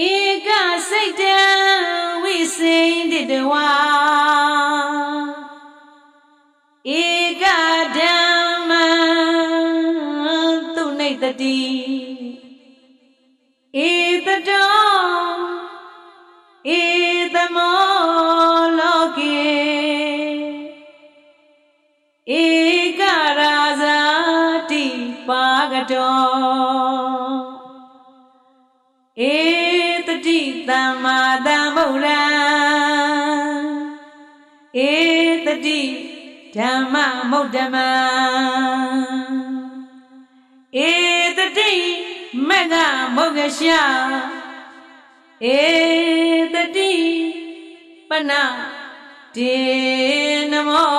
ဧကစိတ်တံဝိစိန်တတဝါဧကဓမ္မသူနိတတိ ဧတတိဓမ္မမုဒ္ဓမံဧတတိမဂ္ဂမုဂ္ဂရှာဧတတိပနဒေနမော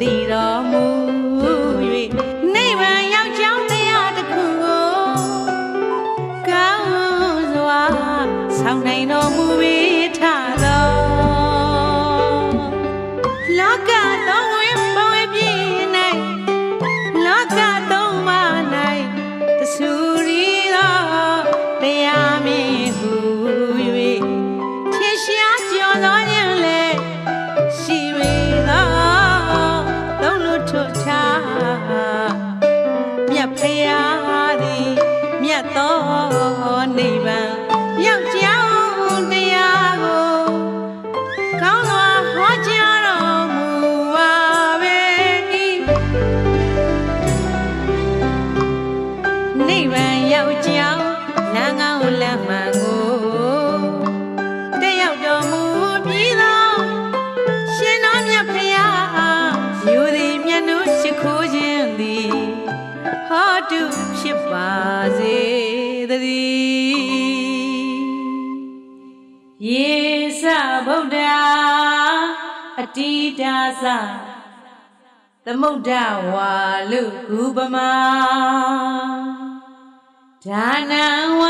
သီတော် တိဒါစသမုဒ္ဒဝါလုဂုပမာဒါနံဝ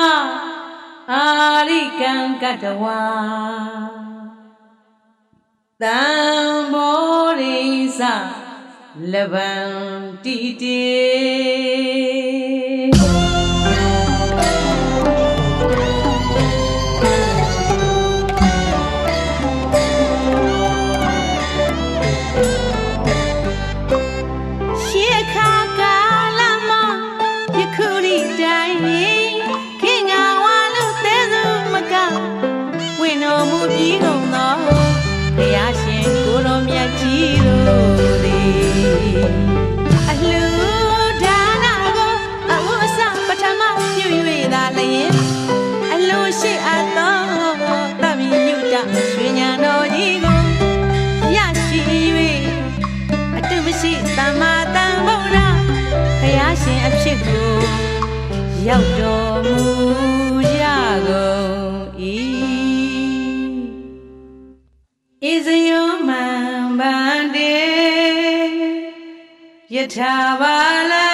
အာရိကံကတဝါတံဘောရိစလဗံတိတေ ရောက်တော်မူကြကုန်၏ဣဇယောမံဗန္တေယထာဘာလံ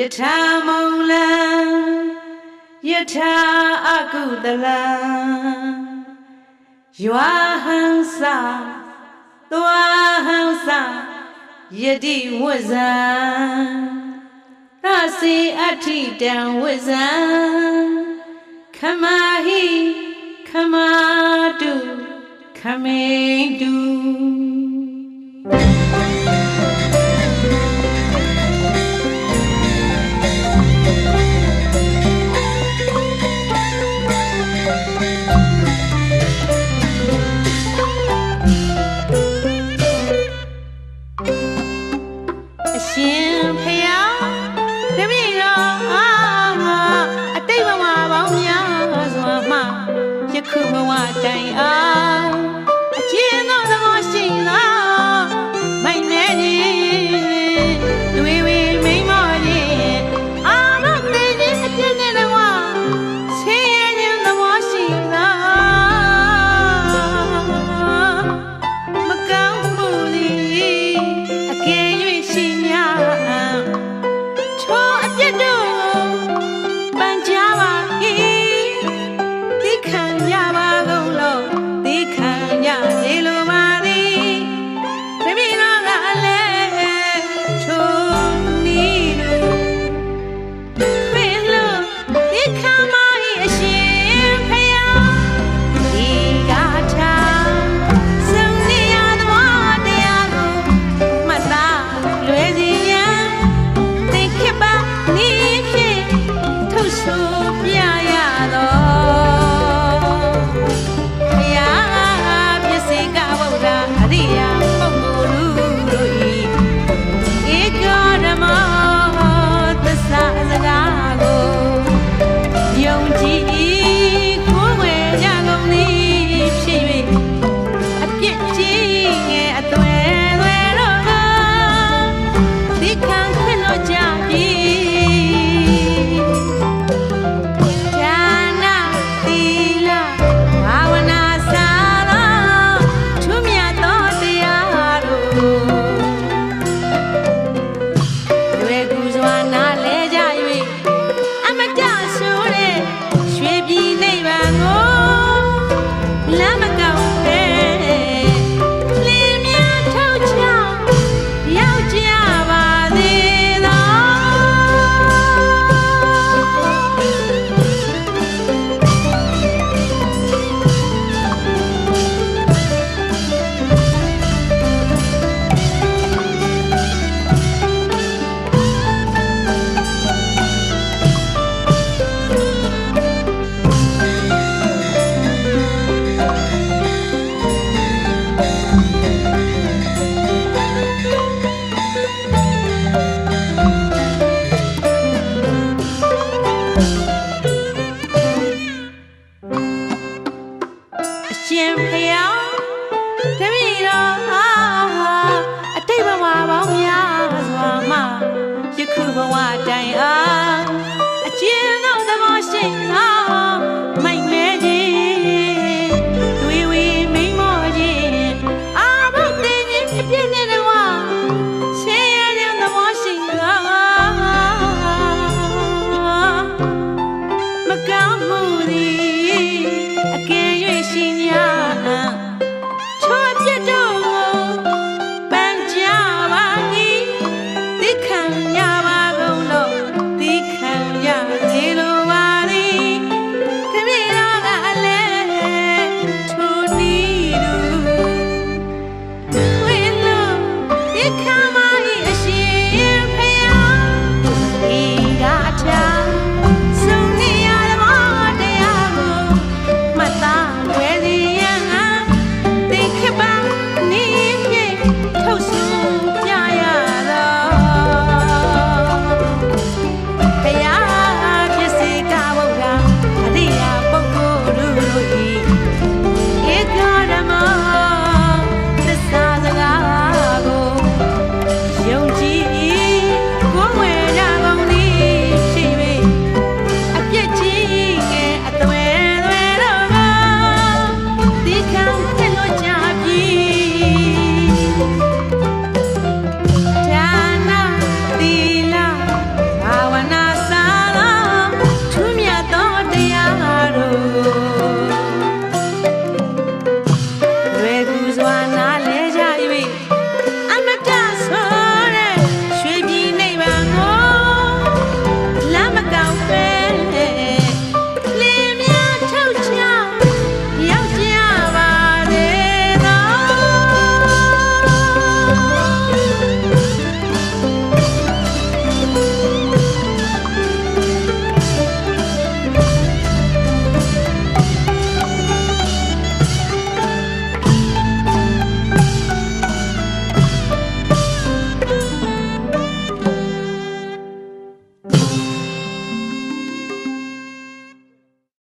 ယထာမုံလံယထာအကုသလံယွာဟံသာသွာဟံသာယတိဝဇံ စေအဋ္ဌိတံဝဇံခမဟိခမတုခမေတု တစ်ခုဘဝတိုင်အောင်အချင်းသောသဘောရှိလား အရှင်ဖျားတပည့်တော်ဟာအတိတ်ဘဝပေါင်းများစွာမှယခုဘဝတိုင်အား